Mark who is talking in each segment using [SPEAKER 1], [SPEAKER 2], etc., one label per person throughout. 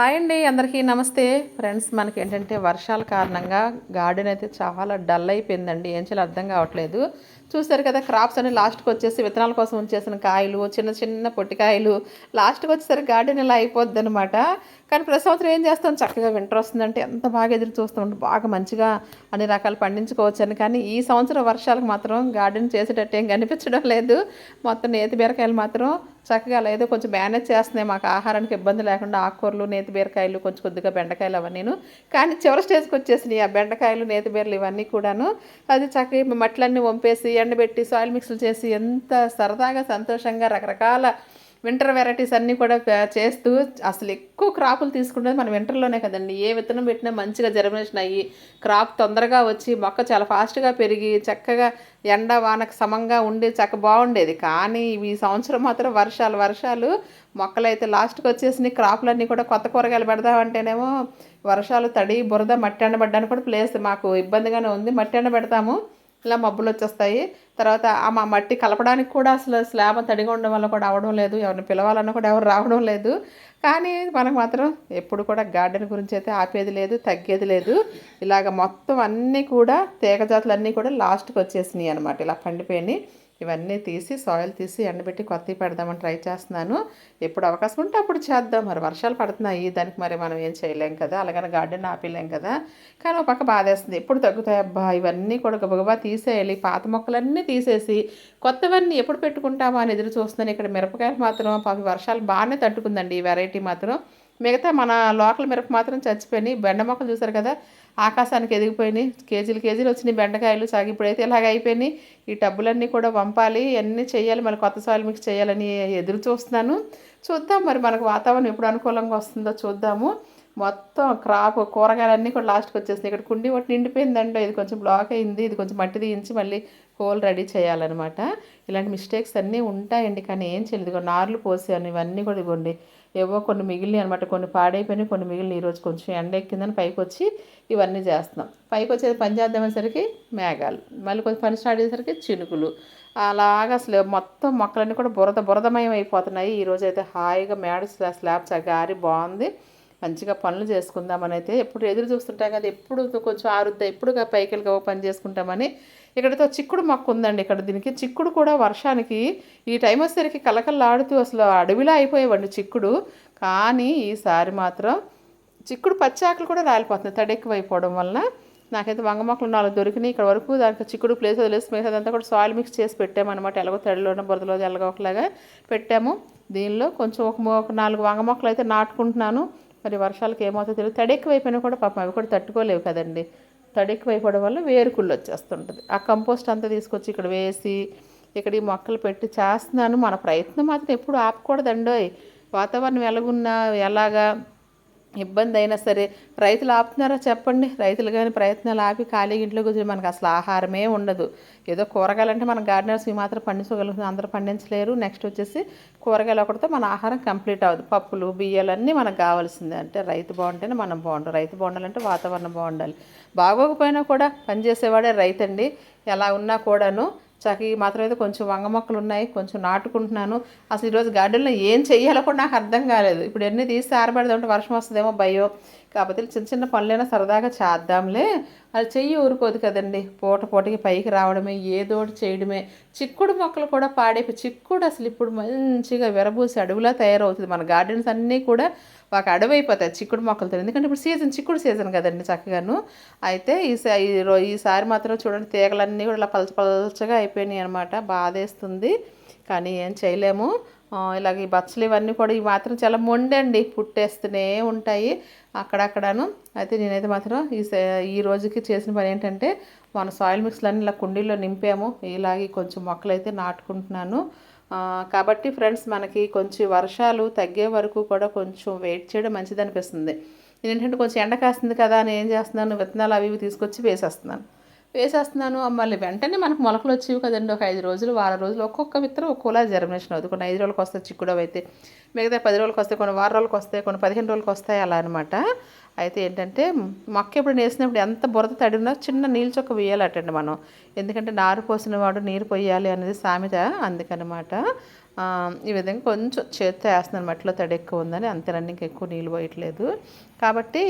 [SPEAKER 1] Hi అండి అందరికీ నమస్తే. ఫ్రెండ్స్ మనకి ఏంటంటే వర్షాల కారణంగా గార్డెన్ అయితే చాలా డల్ అయిపోయిందండి. ఏం చేయాలో అర్థం కావట్లేదు. చూసారు కదా క్రాప్స్ అన్ని లాస్ట్కి వచ్చేసి విత్తనాల కోసం ఉంచేసిన కాయలు చిన్న చిన్న పొట్టికాయలు లాస్ట్కి వచ్చేసరికి గార్డెన్ ఇలా అయిపోద్ది అనమాట కానీ ప్రతి సంవత్సరం ఏం చేస్తాం? చక్కగా వింటర్ వస్తుందంటే ఎంత బాగా ఎదురు చూస్తాం బాగా మంచిగా అన్ని రకాలు పండించుకోవచ్చని కానీ ఈ సంవత్సరం వర్షాలకు మాత్రం గార్డెన్ చేసేటట్టు ఏం కనిపించడం లేదు. మొత్తం నేతి బీరకాయలు మాత్రం చక్కగా లేదు కొంచెం మేనేజ్ చేస్తున్నాయి. మాకు ఆహారానికి ఇబ్బంది లేకుండా ఆకుకూరలు నేతి బీరకాయలు కొంచెం కొద్దిగా బెండకాయలు అవన్నీను. కానీ చివరి స్టేజ్కి వచ్చేసినాయి ఆ బెండకాయలు నేతి బీరలు ఇవన్నీ కూడాను. అది చక్కగా మట్లన్నీ వంపేసి ఎండబెట్టి సాయిల్ మిక్స్లు చేసి ఎంత సరదాగా సంతోషంగా రకరకాల వింటర్ వెరైటీస్ అన్నీ కూడా చేస్తూ అసలు ఎక్కువ క్రాపులు తీసుకుంటే మనం వింటర్లోనే కదండి. ఏ విత్తనం పెట్టినా మంచిగా జర్మినేషన్ అయ్యి క్రాప్ తొందరగా వచ్చి మొక్క చాలా ఫాస్ట్గా పెరిగి చక్కగా ఎండ వానకు సమంగా ఉండి చక్క బాగుండేది. కానీ ఈ సంవత్సరం మాత్రం వర్షాలు వర్షాలు మొక్కలైతే లాస్ట్కి వచ్చేసినాయి. క్రాపులన్నీ కూడా కొత్త కూరగాయలు పెడదామంటేనేమో వర్షాలు తడి బురద మట్టి ఎండబడ్డానికి కూడా ప్లేస్ మాకు ఇబ్బందిగానే ఉంది. మట్టి ఎండబెడతాము ఇలా మబ్బులు వచ్చేస్తాయి. తర్వాత ఆ మా మట్టి కలపడానికి కూడా అసలు స్లాబ్ తడిగా ఉండడం వల్ల కూడా అవడం లేదు. ఎవరిని పిలవాలన్నా కూడా ఎవరు రావడం లేదు. కానీ మనకు మాత్రం ఎప్పుడు కూడా గార్డెన్ గురించి అయితే ఆపేది లేదు తగ్గేది లేదు. ఇలాగ మొత్తం అన్నీ కూడా తీగ జాతులు అన్నీ కూడా లాస్ట్కి వచ్చేసినాయి అనమాట ఇలా పండిపోయినాయి. ఇవన్నీ తీసి సాయిల్ తీసి ఎండబెట్టి కొత్తవి పెడదామని ట్రై చేస్తున్నాను. ఎప్పుడు అవకాశం ఉంటే అప్పుడు చేద్దాం. మరి వర్షాలు పడుతున్నాయి దానికి మరి మనం ఏం చేయలేం కదా. అలాగని గార్డెన్ ఆపేయలేం కదా. కానీ ఒక పక్క బాధేస్తుంది. ఎప్పుడు తగ్గుతాయి? అబ్బా ఇవన్నీ కూడా గబగబా తీసేయాలి. పాత మొక్కలన్నీ తీసేసి కొత్తవన్నీ ఎప్పుడు పెట్టుకుంటామా అని ఎదురు చూస్తున్నాను. ఇక్కడ మిరపకాయలు మాత్రం పాపి వర్షాలు బాగానే తట్టుకుందండి ఈ వెరైటీ మాత్రం. మిగతా మన లోకల్ మిరప మాత్రం చచ్చిపోయినాయి. బెండ మొక్కలు చూసారు కదా ఆకాశానికి ఎదిగిపోయినాయి. కేజీలు కేజీలు వచ్చినాయి బెండకాయలు. సాగి ఇప్పుడైతే ఇలాగ అయిపోయినాయి. ఈ టబ్బులన్నీ కూడా వంపాలి. అన్నీ చేయాలి. మళ్ళీ కొత్త సాయిల్ మిక్స్ చేయాలని ఎదురు చూస్తున్నాను. చూద్దాం మరి మనకు వాతావరణం ఎప్పుడు అనుకూలంగా వస్తుందో చూద్దాము. మొత్తం క్రాప్ కూరగాయలన్నీ కూడా లాస్ట్కి వచ్చేసినాయి. ఇక్కడ కుండి ఒకటి నిండిపోయిందండి. ఇది కొంచెం బ్లాక్ అయింది. ఇది కొంచెం మట్టి తీయించి మళ్ళీ హోల్ రెడీ చేయాలన్నమాట. ఇలాంటి మిస్టేక్స్ అన్నీ ఉంటాయండి. కానీ ఏం చేయలేదు. నార్లు పోసాను. ఇవన్నీ కూడా ఇవ్వండి ఏవో కొన్ని మిగిలినాయి అనమాట కొన్ని పాడైపోయినాయి కొన్ని మిగిలిన ఈరోజు కొంచెం ఎండ ఎక్కిందని పైకి వచ్చి ఇవన్నీ చేస్తున్నాం. పైకి వచ్చేది పని చేద్దామనేసరికి మేఘాలు మళ్ళీ కొంచెం పని స్టార్ట్ చేసేసరికి చినుకులు. అలాగా అసలు మొత్తం మొక్కలన్నీ కూడా బురద బురదమయం అయిపోతున్నాయి. ఈరోజు అయితే హాయిగా మేడ స్లాబ్స్ స్లాబ్ చగారి బాగుంది. మంచిగా పనులు చేసుకుందామని అయితే ఎప్పుడు ఎదురు చూస్తుంటాం కదా ఎప్పుడు కొంచెం ఆరుద్దా ఎప్పుడు పైకి వెళ్ళి పని చేసుకుంటామని ఇక్కడతో చిక్కుడు మొక్క ఉందండి ఇక్కడ దీనికి. చిక్కుడు కూడా వర్షానికి ఈ టైం వచ్చేసరికి కలకల్లాడుతూ అసలు అడవిలా అయిపోయేవండి చిక్కుడు. కానీ ఈసారి మాత్రం చిక్కుడు పచ్చాకులు కూడా రాలిపోతుంది తడెక్కువైపోవడం వలన. నాకైతే వంగ మొక్కలు నాలుగు దొరికినాయి. ఇక్కడ వరకు దానికి చిక్కుడు ప్లేస్ వదిలేసి మిగతా అదంతా కూడా సాయిల్ మిక్స్ చేసి పెట్టామన్నమాట. ఎలాగో తడిలోనో బురదలో ఎలాగో ఒకలాగా పెట్టాము. దీనిలో కొంచెం ఒక మొ- ఒక నాలుగు వంగ మొక్కలు అయితే నాటుకుంటున్నాను. మరి వర్షాలకు ఏమవుతుందో తెలియదు. తడెక్కువైపోయినా కూడా పాపం అవి కూడా తట్టుకోలేవు కదండి. తడి ఎక్కువైపోవడం వల్ల వేరుకుళ్ళు వచ్చేస్తుంటుంది. ఆ కంపోస్ట్ అంతా తీసుకొచ్చి ఇక్కడ వేసి ఇక్కడ ఈ మొక్కలు పెట్టి చేస్తున్నాను మన ప్రయత్నం మాత్రం ఎప్పుడు ఆపకూడదండోయ్. వాతావరణం ఎలాగున్నా ఎలాగా ఇబ్బంది అయినా సరే రైతులు ఆపుతున్నారా చెప్పండి. రైతులు కానీ ప్రయత్నాలు ఆపి ఖాళీ ఇంట్లో కూర్చొని మనకు అసలు ఆహారమే ఉండదు. ఏదో కూరగాయలు అంటే మన గార్డెనర్స్ ఈ మాత్రం పండించగలుగుతుంది అందరూ పండించలేరు. నెక్స్ట్ వచ్చేసి కూరగాయలు ఒకటితో మన ఆహారం కంప్లీట్ అవ్వదు. పప్పులు బియ్యాలు అన్నీ మనకు కావాల్సిందే. అంటే రైతు బాగుంటేనే మనం బాగుంటాం. రైతు బాగుండాలంటే వాతావరణం బాగుండాలి. బాగోకపోయినా కూడా పనిచేసేవాడే రైతు అండి ఎలా ఉన్నా కూడాను చక్కగా ఈ మాత్రం అయితే కొంచెం వంగ మొక్కలు ఉన్నాయి కొంచెం నాటుకుంటున్నాను. అసలు ఈరోజు గార్డెన్లో ఏం చెయ్యాలో కూడా నాకు అర్థం కాలేదు. ఇప్పుడు ఎన్ని తీసి ఆరబెడదామంటే వర్షం వస్తుందేమో భయో. కాకపోతే చిన్న చిన్న పనులైనా సరదాగా చేద్దాంలే. అది చెయ్యి ఊరుకోదు కదండి. పూట పూటకి పైకి రావడమే ఏదో ఒకటి చేయడమే. చిక్కుడు మొక్కలు కూడా పాడైపోయి చిక్కుడు అసలు ఇప్పుడు మంచిగా విరబూసి అడవిలా తయారవుతుంది. మన గార్డెన్స్ అన్నీ కూడా ఒక అడవి అయిపోతాయి చిక్కుడు మొక్కలతో. ఎందుకంటే ఇప్పుడు సీజన్ చిక్కుడు సీజన్ కదండి చక్కగాను. అయితే ఈసారి ఈ ఈసారి మాత్రం చూడండి తీగలన్నీ కూడా ఇలా పలచ పలచగా అయిపోయినాయి అనమాట బాధేస్తుంది. కానీ ఏం చేయలేము. ఇలాగ ఈ బచ్చలు ఇవన్నీ కూడా ఇవి మాత్రం చాలా మొండండి పుట్టేస్తూనే ఉంటాయి అక్కడక్కడను. అయితే నేనైతే మాత్రం ఈ సే- ఈ రోజుకి చేసిన పని ఏంటంటే మన సాయిల్ మిక్స్లన్నీ ఇలా కుండీలో నింపాము. ఇలాగే కొంచెం మొక్కలు అయితే నాటుకుంటున్నాను కాబట్టి ఫ్రెండ్స్ మనకి కొంచెం వర్షాలు తగ్గే వరకు కూడా కొంచెం వెయిట్ చేయడం మంచిది అనిపిస్తుంది నేను ఏంటంటే కొంచెం ఎండ కాస్తుంది కదా అని ఏం చేస్తున్నాను విత్తనాలు అవి ఇవి తీసుకొచ్చి వేసేస్తున్నాను. వేసేస్తున్నాను. మళ్ళీ వెంటనే మనకు మొలకలు వచ్చేవి కదండి. ఒక ఐదు రోజులు వారం రోజులు ఒక్కొక్క విత్తనం ఒక్కోలా జర్మినేషన్ అవుతుంది. కొన్ని ఐదు రోజులకు వస్తాయి చిక్కుడు అయితే మిగతా పది రోజులకు వస్తాయి కొన్ని వారం రోజులకు వస్తాయి కొన్ని పదిహేను రోజులకు వస్తాయి అలా అనమాట అయితే ఏంటంటే మొక్క ఎప్పుడు వేసినప్పుడు ఎంత బురద తడినా చిన్న నీళ్ళు చొక్క వేయాలటండి మనం. ఎందుకంటే నారు పోసిన వాడు నీరు పోయాలి అనేది సామెత అందుకనమాట. ఈ విధంగా కొంచెం చేత్తో వేస్తున్నాను మట్టిలో తడి ఎక్కువ ఉందని అంతేనండి ఇంకా ఎక్కువ నీళ్ళు పోయట్లేదు. కాబట్టి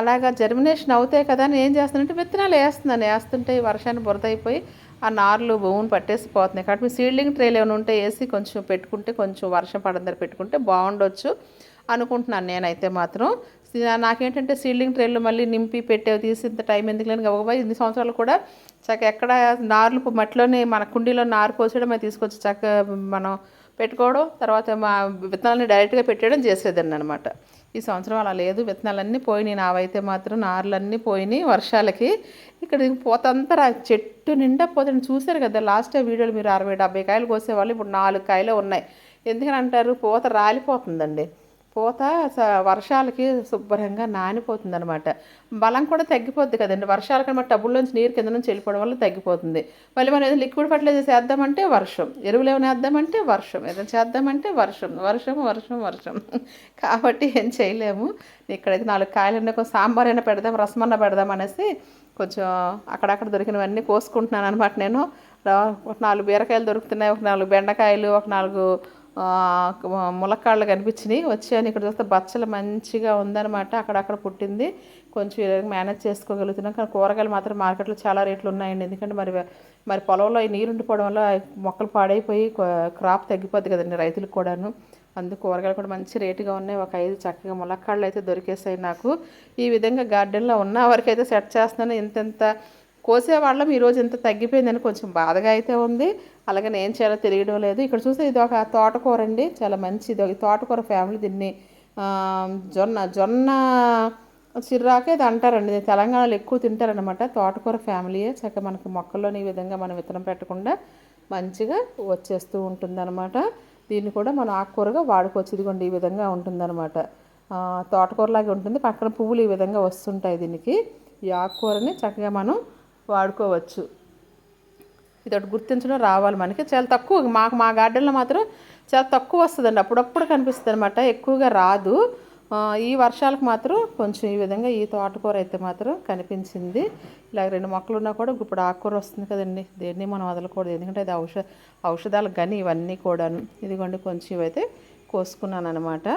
[SPEAKER 1] అలాగా జర్మినేషన్ అవుతాయి కదా అని ఏం చేస్తానంటే విత్తనాలు వేస్తున్నాను. వేస్తుంటే వర్షాన్ని బురద అయిపోయి ఆ నార్లు భూమిని పట్టేసి పోతున్నాయి. కాబట్టి మీ సీడ్లింగ్ ట్రేలు ఏమైనా ఉంటే వేసి కొంచెం పెట్టుకుంటే కొంచెం వర్షం పడందర పెట్టుకుంటే బాగుండొచ్చు అనుకుంటున్నాను నేనైతే మాత్రం. నాకేంటంటే సీడ్లింగ్ ట్రేలు మళ్ళీ నింపి పెట్టేవి తీసి ఇంత టైం ఎందుకు లేని గబగబా ఇన్ని సంవత్సరాలు కూడా చక్క ఎక్కడ నార్లు మట్టిలోనే మన కుండీలో నారు పోసేయడం అది తీసుకొచ్చి చక్క మనం పెట్టుకోవడం తర్వాత మా విత్తనాలని డైరెక్ట్గా పెట్టేయడం చేసేదాన్ని అనమాట ఈ సంవత్సరం అలా లేదు. విత్తనాలన్నీ పోయినాయి. నావైతే మాత్రం నార్లన్నీ పోయినాయి. వర్షాలకి ఇక్కడ పోతంతా రా- చెట్టు నిండా పోతుంది. చూశారు కదా లాస్ట్ వీడియోలు మీరు అరవై డెబ్బై కాయలు కోసేవాళ్ళు. ఇప్పుడు నాలుగు కాయలు ఉన్నాయి. ఎందుకని అంటారు? పూత రాలిపోతుందండి. పూత స- వర్షాలకి శుభ్రంగా నానిపోతుంది అనమాట బలం కూడా తగ్గిపోద్ది కదండి. వర్షాలకి అనమాట టబ్బుల్లోంచి నీరు కింద నుంచి వెళ్ళిపోవడం వల్ల తగ్గిపోతుంది. మళ్ళీ మనం ఏదైనా లిక్విడ్ ఫర్టిలైజర్ చేద్దామంటే వర్షం. ఎరువులు ఏమైనా వేద్దామంటే వర్షం. ఏదైనా చేద్దామంటే వర్షం. వర్షం వర్షం వర్షం. కాబట్టి ఏం చేయలేము. ఇక్కడైతే నాలుగు కాయలు ఉన్నాయి. కొంచెం సాంబార్ అయినా పెడదాం రసమన్నా పెడదాం అనేసి కొంచెం అక్కడక్కడ దొరికినవన్నీ కోసుకుంటున్నాను అనమాట నేను ఒక నాలుగు బీరకాయలు దొరుకుతున్నాయి. ఒక నాలుగు బెండకాయలు ఒక నాలుగు ములక్కాళ్ళు కనిపించినాయి. వచ్చాను ఇక్కడ చూస్తే బచ్చలు మంచిగా ఉందన్నమాట. అక్కడక్కడ పుట్టింది. కొంచెం మేనేజ్ చేసుకోగలుగుతున్నాం. కానీ కూరగాయలు మాత్రం మార్కెట్లో చాలా రేట్లు ఉన్నాయండి. ఎందుకంటే మరి మరి పొలంలో ఈ నీరు ఉండిపోవడం వల్ల మొక్కలు పాడైపోయి క్రాప్ తగ్గిపోద్ది కదండి రైతులకు కూడాను. అందుకు కూరగాయలు కూడా మంచి రేటుగా ఉన్నాయి. ఒక ఐదు చక్కగా ములక్కాళ్ళు అయితే దొరికేసాయి నాకు. ఈ విధంగా గార్డెన్లో ఉన్న వరకు అయితే సెట్ చేస్తున్నాను. ఇంతెంత కోసేవాళ్ళం. ఈరోజు ఇంత తగ్గిపోయిందని కొంచెం బాధగా అయితే ఉంది. అలాగే నేను చాలా తెలియడం లేదు. ఇక్కడ చూస్తే ఇది ఒక తోటకూర అండి. చాలా మంచిది. ఒక తోటకూర ఫ్యామిలీ దీన్ని జొన్న జొన్న చిర్రాకే ఇది అంటారండి. తెలంగాణలో ఎక్కువ తింటారనమాట తోటకూర ఫ్యామిలీయే చక్కగా మనకి మొక్కల్లోని ఈ విధంగా మనం విత్తనం పెట్టకుండా మంచిగా వచ్చేస్తూ ఉంటుందన్నమాట. దీన్ని కూడా మనం ఆకుకూరగా వాడుకోవచ్చు. ఇదిగోండి ఈ విధంగా ఉంటుందన్నమాట. తోటకూరలాగే ఉంటుంది. పక్కన పువ్వులు ఈ విధంగా వస్తుంటాయి దీనికి. ఈ ఆకుకూరని చక్కగా మనం వాడుకోవచ్చు. ఇది ఒకటి గుర్తించడం రావాలి మనకి. చాలా తక్కువ మాకు మా గార్డెన్లో మాత్రం చాలా తక్కువ వస్తుందండి. అప్పుడప్పుడు కనిపిస్తుంది అనమాట ఎక్కువగా రాదు. ఈ వర్షాలకు మాత్రం కొంచెం ఈ విధంగా ఈ తోటకూర అయితే మాత్రం కనిపించింది. ఇలా రెండు మొక్కలు ఉన్నా కూడా ఇప్పుడు ఆకుకూర వస్తుంది కదండి. దేన్ని మనం వదలకూడదు. ఎందుకంటే అది ఔష ఔషధాలకు కానీ ఇవన్నీ కూడాను. ఇదిగోండి కొంచెం ఇవైతే కోసుకున్నాను అనమాట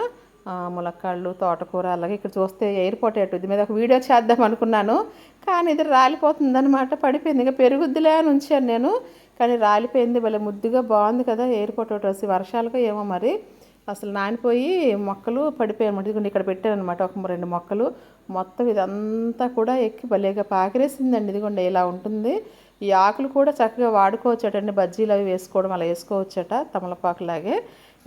[SPEAKER 1] ములక్కాళ్ళు తోటకూర అలాగే ఇక్కడ చూస్తే ఎయిర్ పొటాటో ఇది మీద ఒక వీడియో చేద్దాం అనుకున్నాను. కానీ ఇది రాలిపోతుంది అనమాట పడిపోయింది. ఇంకా పెరుగుద్దిలే అని ఉంచాను నేను. కానీ రాలిపోయింది భలే ముద్దుగా బాగుంది కదా ఎయిర్ పొటాటోస్ ఈ వర్షాలకు ఏమో మరి. అసలు నానిపోయి మొక్కలు పడిపోయాయి అనమాట ఇదిగోండి ఇక్కడ పెట్టాను అనమాట ఒక రెండు మొక్కలు. మొత్తం ఇదంతా కూడా ఎక్కి భలేగా పాకిరేసిందండి. ఇదిగోండి ఇలా ఉంటుంది. ఈ ఆకులు కూడా చక్కగా వాడుకోవచ్చటండి. బజ్జీలు అవి వేసుకోవడం అలా వేసుకోవచ్చట తమలపాకులాగే.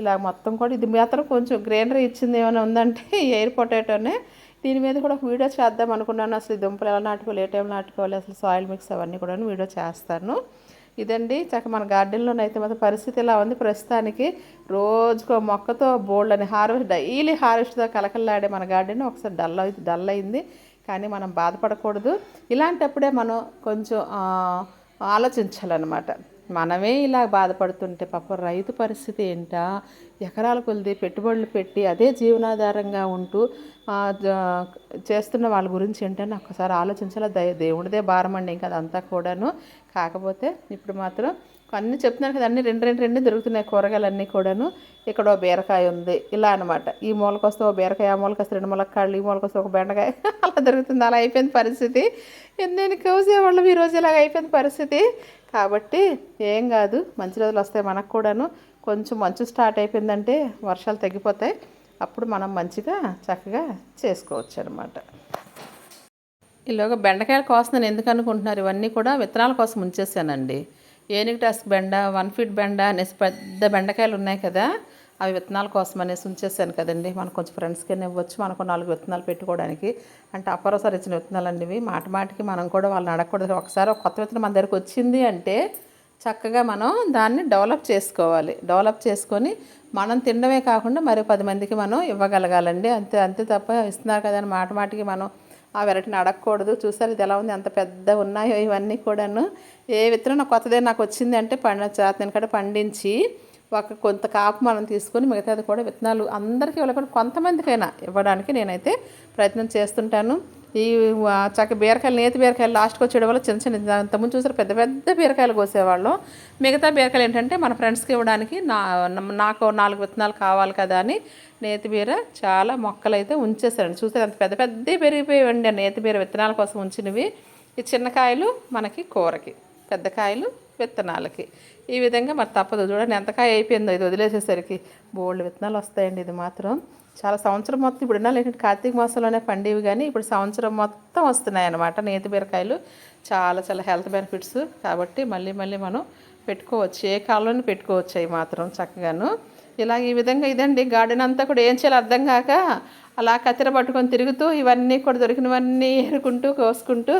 [SPEAKER 1] ఇలా మొత్తం కూడా ఇది మాత్రం కొంచెం గ్రీనరీ ఇచ్చింది ఏమైనా ఉందంటే ఎయిర్ పొటాటోనే. దీని మీద కూడా వీడియో చేద్దాం అనుకున్నాను. అసలు దుంపలు ఎలా నాటుకోవాలి ఏ టైం నాటుకోవాలి అసలు సాయిల్ మిక్స్ అవన్నీ కూడా వీడియో చేస్తాను. ఇదండి చక్క మన గార్డెన్లోనైతే మొత్తం పరిస్థితి ఇలా ఉంది? ప్రస్తుతానికి రోజుకో మొక్కతో బోల్డ్ అని హార్వెస్ట్ డైలీ హార్వెస్ట్తో కలకల్లాడే మన గార్డెన్ ఒకసారి డల్ అయి డల్ అయింది. కానీ మనం బాధపడకూడదు. ఇలాంటప్పుడే మనం కొంచెం ఆలోచించాలన్నమాట. మనమే ఇలా బాధపడుతుంటే పాప రైతు పరిస్థితి ఏంటా? ఎకరాల కొలిది పెట్టుబడులు పెట్టి అదే జీవనాధారంగా ఉంటూ చేస్తున్న వాళ్ళ గురించి ఏంటని ఒక్కసారి ఆలోచించాలి? దేవుడిదే భారం అండి. ఇంకా అదంతా కూడాను. కాకపోతే ఇప్పుడు మాత్రం అన్నీ చెప్తున్నాను కదా అన్నీ రెండు రెండు రెండు దొరుకుతున్నాయి కూరగాయలు అన్నీ కూడాను. ఇక్కడ ఓ బీరకాయ ఉంది. ఇలా అనమాట ఈ మూలకి వస్తే ఓ బీరకాయ ఆ మూలకి వస్తే రెండు ములక్కాళ్ళు ఈ మూలకి వస్తే ఒక బెండకాయ. అలా దొరుకుతుంది. అలా అయిపోయింది పరిస్థితి. నేను కోసేవాళ్ళం ఈరోజు ఇలాగ అయిపోయింది పరిస్థితి. కాబట్టి ఏం కాదు. మంచి రోజులు వస్తాయి మనకు కూడాను. కొంచెం మంచు స్టార్ట్ అయిపోయిందంటే వర్షాలు తగ్గిపోతాయి. అప్పుడు మనం మంచిగా చక్కగా చేసుకోవచ్చు అనమాట ఇలాగ బెండకాయలు కోస్తున్నాను. ఎందుకు అనుకుంటున్నారు? ఇవన్నీ కూడా విత్తనాల కోసం ఉంచేసానండి. ఏనుగు టాస్క్ బెండ వన్ ఫీట్ బెండ అనేసి పెద్ద బెండకాయలు ఉన్నాయి కదా అవి విత్తనాల కోసం అనేసి ఉంచేసాను కదండి. మనకు కొంచెం ఫ్రెండ్స్కి ఇవ్వచ్చు. మనకు నాలుగు విత్తనాలు పెట్టుకోవడానికి. అంటే అప్పరోసారి ఇచ్చిన విత్తనాలు అండి ఇవి. మాట మాటికి మనం కూడా వాళ్ళని అడగకూడదు. ఒకసారి ఒక కొత్త విత్తనం మన దగ్గరకు వచ్చింది అంటే చక్కగా మనం దాన్ని డెవలప్ చేసుకోవాలి. డెవలప్ చేసుకొని మనం తినడమే కాకుండా మరి పది మందికి మనం ఇవ్వగలగాలండి. అంతే అంతే తప్ప ఇస్తున్నారు కదా అని మాట మాటికి మనం ఆ వెరైటీని అడగకూడదు. చూసారు ఇది ఎలా ఉంది? అంత పెద్ద ఉన్నాయో ఇవన్నీ కూడాను. ఏ విత్తనం నాకు కొత్తదే నాకు వచ్చింది అంటే పండ చేతను కూడా పండించి ఒక కొంత కాపు మనం తీసుకొని మిగతాది కూడా విత్తనాలు అందరికీ ఇవ్వలేకుండా కొంతమందికైనా ఇవ్వడానికి నేనైతే ప్రయత్నం చేస్తుంటాను. ఈ చక్క బీరకాయలు నేతి బీరకాయలు లాస్ట్కి వచ్చేయడం వల్ల చిన్న చిన్న అంతకుముందు చూసారు పెద్ద పెద్ద బీరకాయలు కోసేవాళ్ళం. మిగతా బీరకాయలు ఏంటంటే మన ఫ్రెండ్స్కి ఇవ్వడానికి నా నాకు నాలుగు విత్తనాలు కావాలి కదా అని నేతి బీర చాలా మొక్కలు అయితే ఉంచేసారండి చూసారు అంత పెద్ద పెద్ద పెరిగిపోయాయండి ఆ నేతి బీర విత్తనాల కోసం ఉంచినవి. ఈ చిన్న కాయలు మనకి కూరకి పెద్ద కాయలు విత్తనాలకి. ఈ విధంగా మరి తప్పదు చూడండి ఎంత కాయ అయిపోయిందో ఇది వదిలేసేసరికి. బోల్డ్ విత్తనాలు వస్తాయండి ఇది మాత్రం. చాలా సంవత్సరం మొత్తం ఇప్పుడు ఉన్న. లేకుంటే కార్తీక మాసంలోనే పండేవి కానీ ఇప్పుడు సంవత్సరం మొత్తం వస్తున్నాయి అన్నమాట నేతి బీరకాయలు చాలా చాలా హెల్త్ బెనిఫిట్స్. కాబట్టి మళ్ళీ మళ్ళీ మనం పెట్టుకోవచ్చు. ఏ కాలంలో పెట్టుకోవచ్చు అవి మాత్రం చక్కగాను. ఇలా ఈ విధంగా ఇదండి. గార్డెన్ అంతా కూడా ఏం చేయాలో అర్థం కాక అలా కత్తెర పట్టుకొని తిరుగుతూ ఇవన్నీ కూడా దొరికినవన్నీ ఏరుకుంటూ కోసుకుంటూ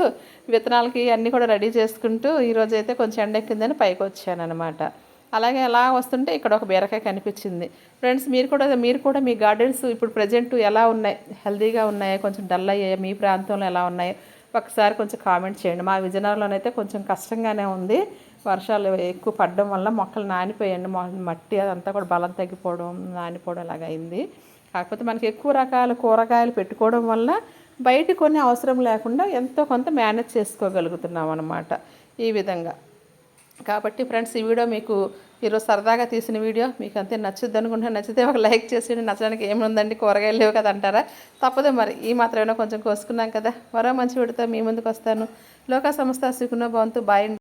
[SPEAKER 1] విత్తనాలకి అన్నీ కూడా రెడీ చేసుకుంటూ ఈరోజు అయితే కొంచెం ఎండెక్కిందని పైకి వచ్చాను అనమాట అలాగే అలా వస్తుంటే ఇక్కడ ఒక బీరకాయ కనిపించింది. ఫ్రెండ్స్ మీరు కూడా మీరు కూడా మీ గార్డెన్స్ ఇప్పుడు ప్రజెంట్ ఎలా ఉన్నాయి? హెల్దీగా ఉన్నాయా? కొంచెం డల్ అయ్యాయా? మీ ప్రాంతంలో ఎలా ఉన్నాయి? ఒకసారి కొంచెం కామెంట్ చేయండి. మా విజయనగరంలోనైతే కొంచెం కష్టంగానే ఉంది. వర్షాలు ఎక్కువ పడడం వల్ల మొక్కలు నానిపోయాయండి. మట్టి అదంతా కూడా బలం తగ్గిపోవడం నానిపోవడం అలాగ అయింది. కాకపోతే మనకి ఎక్కువ రకాల కూరగాయలు పెట్టుకోవడం వల్ల బయట కొన్ని అవసరం లేకుండా ఎంతో కొంత మేనేజ్ చేసుకోగలుగుతున్నాం అన్నమాట ఈ విధంగా. కాబట్టి ఫ్రెండ్స్ ఈ వీడియో మీకు ఈరోజు సరదాగా తీసిన వీడియో. మీకు అంతే నచ్చుద్ది అనుకుంటే నచ్చితే ఒక లైక్ చేసేయండి. నచ్చడానికి ఏముందండి కూరగాయలు లేవు కదా అంటారా? తప్పదు మరి. ఈ మాత్రమైనా కొంచెం కోసుకున్నాం కదా. మరో మంచి వీడితో మీ ముందుకు వస్తాను. లోక సంస్థ సుకున్న భవంతు. బాయ్